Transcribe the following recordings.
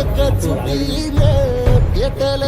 एक चुकीने पेटल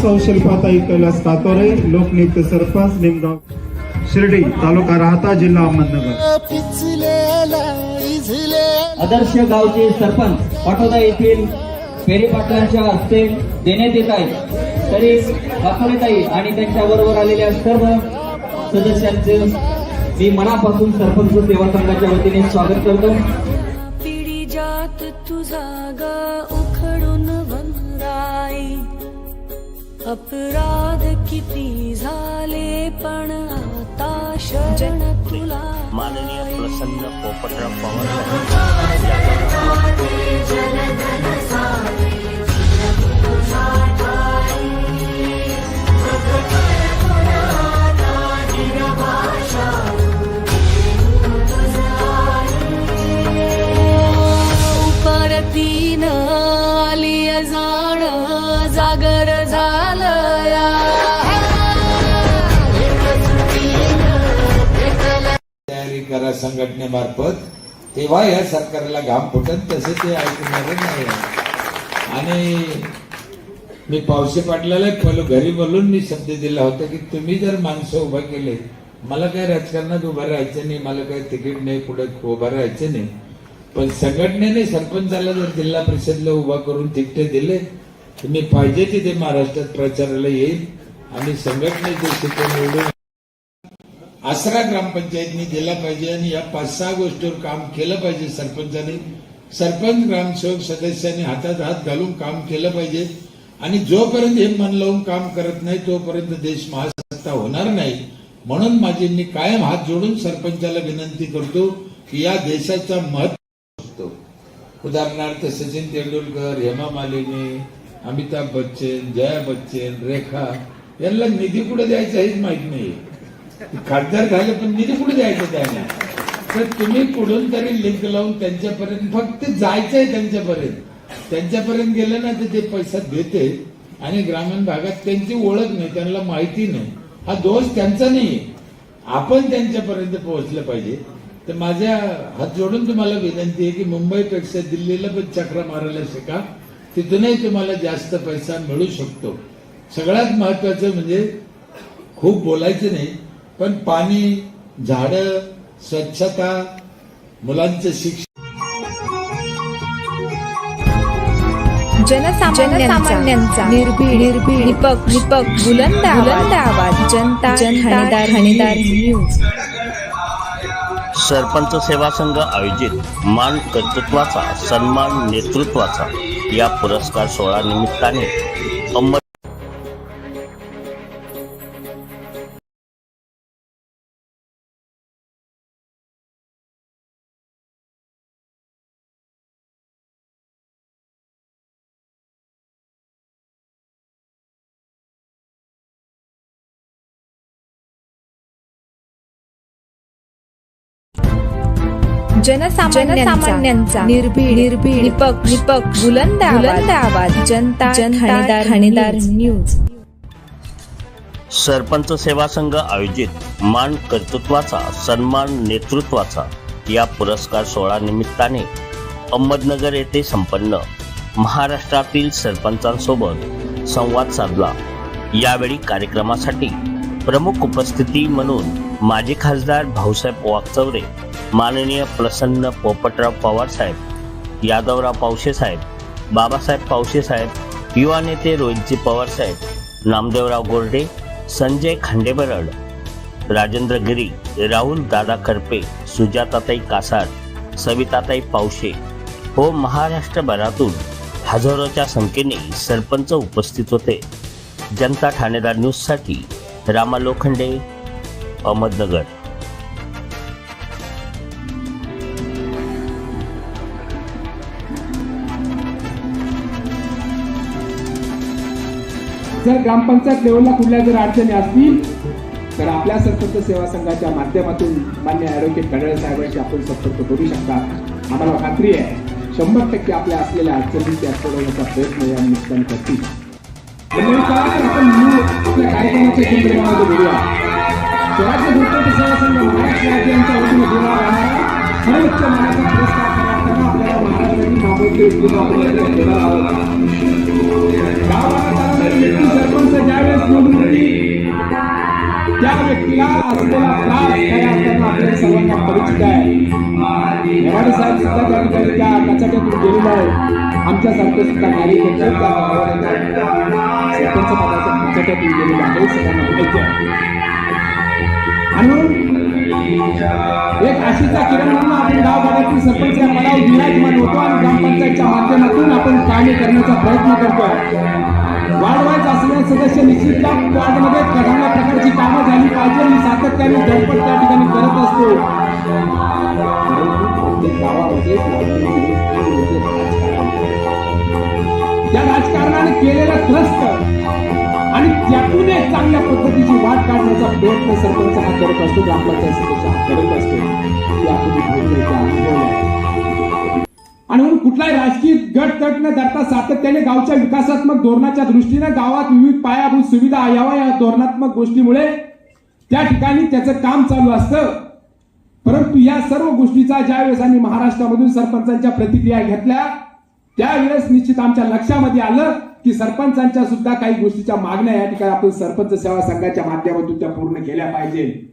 सौ शिल्पाताई कैलास कातोरे लोकनियुक्त सरपंच निमगाव शिर्डी तालुका राहता जिल्हा अहमदनगर. आदर्श गावचे सरपंच पाटोदा येथील पेरे पाटलांच्या हस्ते देण्यात येत आहे. तरी काकोलेताई आणि त्यांच्या बरोबर आलेल्या सर्व सदस्यांचे मी मनापासून सरपंच सेवा संघाच्या वतीने स्वागत करतो. पिढी जात तुझा ग उखडून अपराध किती झाले पण आता शरण तुला माननीय प्रसन्न पोपटराव पवार संघटनेमार्फत तेव्हा या सरकारला घाम फुटत तसे ते ऐकणार नाही. आणि मी पावसे पाटलाला बोलू घरी बोलून मी शब्द दिला होता की तुम्ही जर माणसं उभा केले मला काही राजकारणात उभं राहायचं नाही मला काही तिकीट नाही पुढे उभं राहायचं नाही. पण संघटनेने सरपंचाला जर जिल्हा परिषदला उभा करून तिकटे दिले तर मी पाहिजे तिथे महाराष्ट्रात प्रचाराला येईल आणि संघटनेचे शिकवून निवडून आसरा ग्रामपंचायतनी दिला पाहिजे आणि या पाच सहा गोष्टीवर काम केलं पाहिजे सरपंचाने. सरपंच ग्रामसेवक सदस्यांनी हातात हात घालून काम केलं पाहिजे. आणि जोपर्यंत हे मन लावून काम करत नाही तोपर्यंत देश महासत्ता होणार नाही. म्हणून माझी मी कायम हात जोडून सरपंचाला विनंती करतो की या देशाचा महत्त्व असतो उदाहरणार्थ सचिन तेंडुलकर हेमा मालिनी अमिताभ बच्चन जया बच्चन रेखा यांना निधी कुठे द्यायचा हेच माहीत नाही खासदार झाले पण निधी कुठे द्यायचं त्यांना? तर तुम्ही कुठून तरी लिंक लावून त्यांच्यापर्यंत फक्त जायचंय त्यांच्यापर्यंत. त्यांच्यापर्यंत गेलं ना तर ते पैसा देते. आणि ग्रामीण भागात त्यांची ओळख नाही त्यांना माहिती नाही. हा दोष त्यांचा नाही आपण त्यांच्यापर्यंत पोहोचलं पाहिजे. तर माझ्या हात जोडून तुम्हाला विनंती आहे की मुंबईपेक्षा दिल्लीला पण चक्र मारायला शिका. तिथूनही तुम्हाला जास्त पैसा मिळू शकतो. सगळ्यात महत्वाचं म्हणजे खूप बोलायचं नाही. पण पाणी झाडं स्वच्छता मुलांचं शिक्षण. जनसामान्यांचा निर्भीड निर्भीड. निपक निपक बुलंद बुलंद आवाज. जनता जनता ठाणेदार न्यूज. सरपंच सेवा संघ आयोजित मान कर्तृत्वाचा सन्मान नेतृत्वाचा या पुरस्कार सोहळा निमित्ताने अंमल जनसामान्यांचा निर्भीड निर्भीड निपक निपक बुलंद बुलंद आवाज. जनता जनता ठाणेदार न्यूज. सरपंच सेवा संघ आयोजित मान कर्तृत्वाचा सन्मान नेतृत्वाचा या पुरस्कार सोहळा निमित्ताने अहमदनगर येथे संपन्न महाराष्ट्रातील सरपंचांसोबत संवाद साधला. यावेळी कार्यक्रमासाठी प्रमुख उपस्थिती म्हणून माजी खासदार भाऊसाहेब वागचौरे माननीय प्रसन्न पोपटराव पवार साहेब यादवराव पावशे साहेब बाबासाहेब पावशेसाहेब युवा नेते रोहितजी पवारसाहेब नामदेवराव गोरडे संजय खांडेबरड राजेंद्र गिरी राहुल दादा करपे सुजाताताई कासार सविताताई पावशे हो महाराष्ट्रभरातून हजारोच्या संख्येने सरपंच उपस्थित होते. जनता ठाणेदार न्यूजसाठी रामा लोखंडे अहमदनगर. जर ग्रामपंचायत लेवलला कुठल्या जर अडचणी असतील तर आपल्या सरपंच सेवा संघाच्या माध्यमातून मान्य ॲडव्होकेट खडळे साहेबांशी आपण संपर्क करू शकता. आम्हाला खात्री आहे शंभर टक्के आपल्या असलेल्या अडचणी त्या सोडवण्याचा प्रयत्न या निमित्ताने करतील. आपण आपल्या कार्यक्रमाच्या केंद्रामध्ये बोलूया स्वराज्य सरपंच सेवा संघ महाराष्ट्र वतीने सर्वोच्च मानाचा पुरस्कार आपल्याला महाराष्ट्रातील देणार आहोत. गावाला व्यक्ती सरपंच ज्यावेळेस निवडून येईल, त्या व्यक्तीला असलेला त्रास काय असताना आपल्या सर्वांना परिचित आहे नेवाडे साहेब सुद्धा त्या ठिकाणी त्या कचाट्यातून गेलेले आहे आमच्यासारखे सुद्धा कार्यकर्ते सरपंच पदाच्या कचाट्यातून गेलेले आहे सगळ्यांना माहिती आहे आणि एक आशीचा किरण म्हणून आपण गाव भागातील सरपंच या पदावर विराजमान होतो आणि ग्रामपंचायतच्या माध्यमातून आपण कार्य करण्याचा प्रयत्न करतोय. वाढवायचं असलेल्या सदस्य निश्चित त्या वार्डमध्ये चांगल्या प्रकारची कामं झाली पाहिजे. मी सातत्याने धडपड त्या ठिकाणी करत असतो. त्या राजकारणाने केलेला त्रस्त आणि त्यातून एक चांगल्या पद्धतीची वाट काढण्याचा प्रयत्न सरपंच हा करत असतो. ग्रामपंचायत सदस्य हा करत असतो. ते आपण कुठलाही राजकीय गट तट न धरता सातत्याने गावच्या विकासात्मक धोरणाच्या दृष्टीने गावात विविध पायाभूत सुविधा यावा या धोरणात्मक गोष्टीमुळे त्या ठिकाणी त्याचं काम चालू असतं. परंतु या सर्व गोष्टीचा ज्या वेळेस आम्ही महाराष्ट्रामधून सरपंचांच्या प्रतिक्रिया घेतल्या त्यावेळेस निश्चित आमच्या लक्षामध्ये आलं की सरपंचांच्या सुद्धा काही गोष्टीच्या मागण्या या ठिकाणी आपण सरपंच सेवा संघाच्या माध्यमातून त्या पूर्ण केल्या पाहिजे.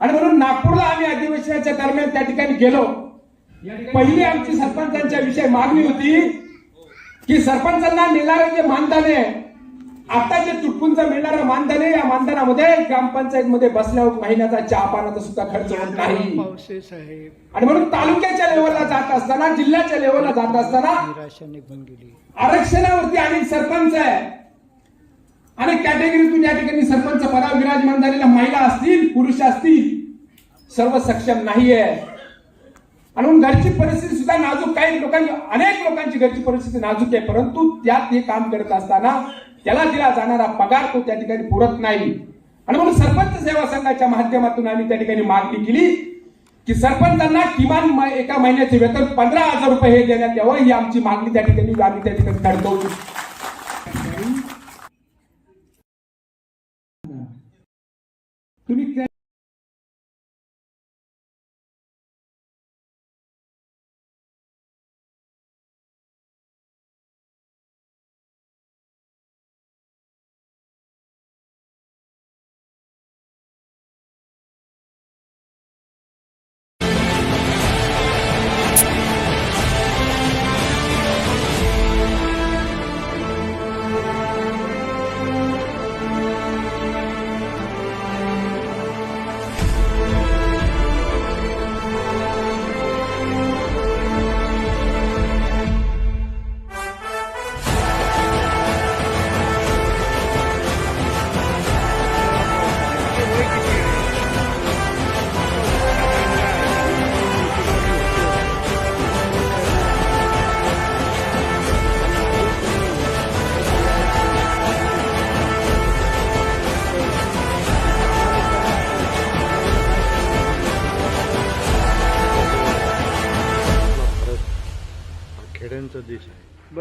आणि म्हणून नागपूरला आम्ही अधिवेशनाच्या दरम्यान त्या ठिकाणी गेलो. पहिली आमची सरपंचांच्या विषयी मागणी होती की सरपंचांना मिळणारे जे मानधन आहे आता जे तुटपुंज मिळणारं मानधन आहे या मानधनामध्ये ग्रामपंचायत मध्ये बसल्यावर महिन्याचा चहा पाण्याचा सुद्धा खर्च होत नाही. आणि म्हणून तालुक्याच्या लेवलला जात असताना जिल्ह्याच्या लेवलला जात असताना आरक्षणावरती अनेक सरपंच आहे. अनेक कॅटेगरीतून या ठिकाणी सरपंच पदावर विराजमान झालेल्या महिला असतील पुरुष असतील सर्व सक्षम नाहीये. आणि म्हणून घरची परिस्थिती सुद्धा नाजूक. काही लोकांची अनेक लोकांची घरची परिस्थिती नाजूक आहे परंतु त्यात हे काम करत असताना त्याला दिला जाणारा पगार तो त्या ठिकाणी पुरत नाही. आणि म्हणून सरपंच सेवा संघाच्या माध्यमातून आम्ही त्या ठिकाणी मागणी केली की सरपंचांना किमान एका महिन्याचे वेतन पंधरा हजार रुपये हे देण्यात यावं ही आमची मागणी त्या ठिकाणी आम्ही त्या ठिकाणी करतो तुम्ही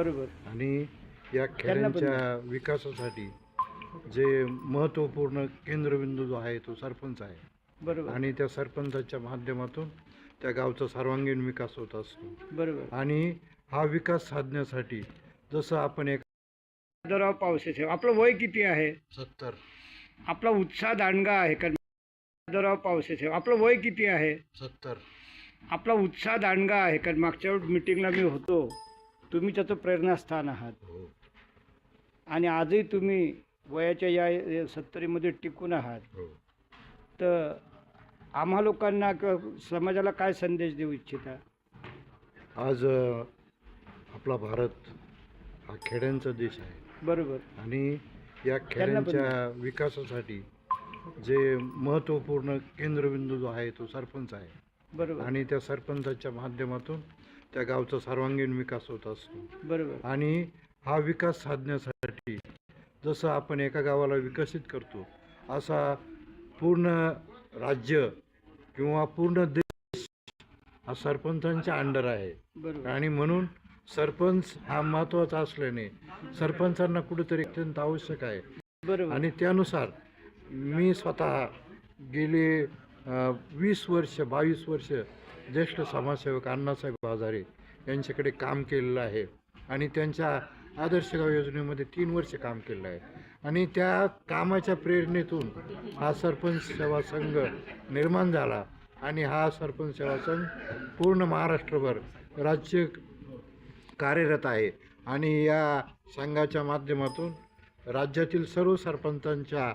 बरोबर. आणि या खेड्यांच्या विकासासाठी जे महत्त्वपूर्ण केंद्रबिंदू जो आहे तो सरपंच आहे. बरोबर. आणि त्या सरपंचाच्या माध्यमातून त्या गावचा सर्वांगीण विकास होत असतो. बरोबर. आणि हा विकास साधण्यासाठी जसं आपण एक दराव पावसे ठेव आपलं वय किती आहे? सत्तर. आपला उत्साह दांडगा आहे कारण दराव पावसे ठेव आपलं वय किती आहे? सत्तर. आपला उत्साह दांडगा आहे कारण मागच्या मिटिंगला मी होतो. तुम्ही त्याचं प्रेरणास्थान आहात. हो. आणि आजही तुम्ही वयाच्या या सत्तरीमध्ये टिकून आहात. हो. तर आम्हा लोकांना किंवा समाजाला काय संदेश देऊ इच्छिता? आज आपला भारत हा खेड्यांचा देश आहे. बरोबर. आणि या खेड्यांच्या विकासासाठी जे महत्त्वपूर्ण केंद्रबिंदू जो आहे तो सरपंच आहे. बरोबर. आणि त्या सरपंचाच्या माध्यमातून त्या गावचा सर्वांगीण विकास होत असतो. बरोबर. आणि हा विकास साधण्यासाठी जसं आपण एका गावाला विकसित करतो असा पूर्ण राज्य किंवा पूर्ण देश हा सरपंचांच्या अंडर आहे. आणि म्हणून सरपंच हा महत्त्वाचा असल्याने सरपंचांना कुठेतरी अत्यंत आवश्यक आहे. बरोबर. आणि त्यानुसार मी स्वतः गेले वीस वर्ष बावीस वर्ष ज्येष्ठ समाजसेवक अण्णासाहेब हजारे यांच्याकडे काम केलेलं आहे आणि त्यांच्या आदर्श गाव योजनेमध्ये तीन वर्ष काम केलेलं आहे. आणि त्या कामाच्या प्रेरणेतून हा सरपंच सेवा संघ निर्माण झाला आणि हा सरपंच सेवा संघ पूर्ण महाराष्ट्रभर राज्य कार्यरत आहे. आणि या संघाच्या माध्यमातून राज्यातील सर्व सरपंचांच्या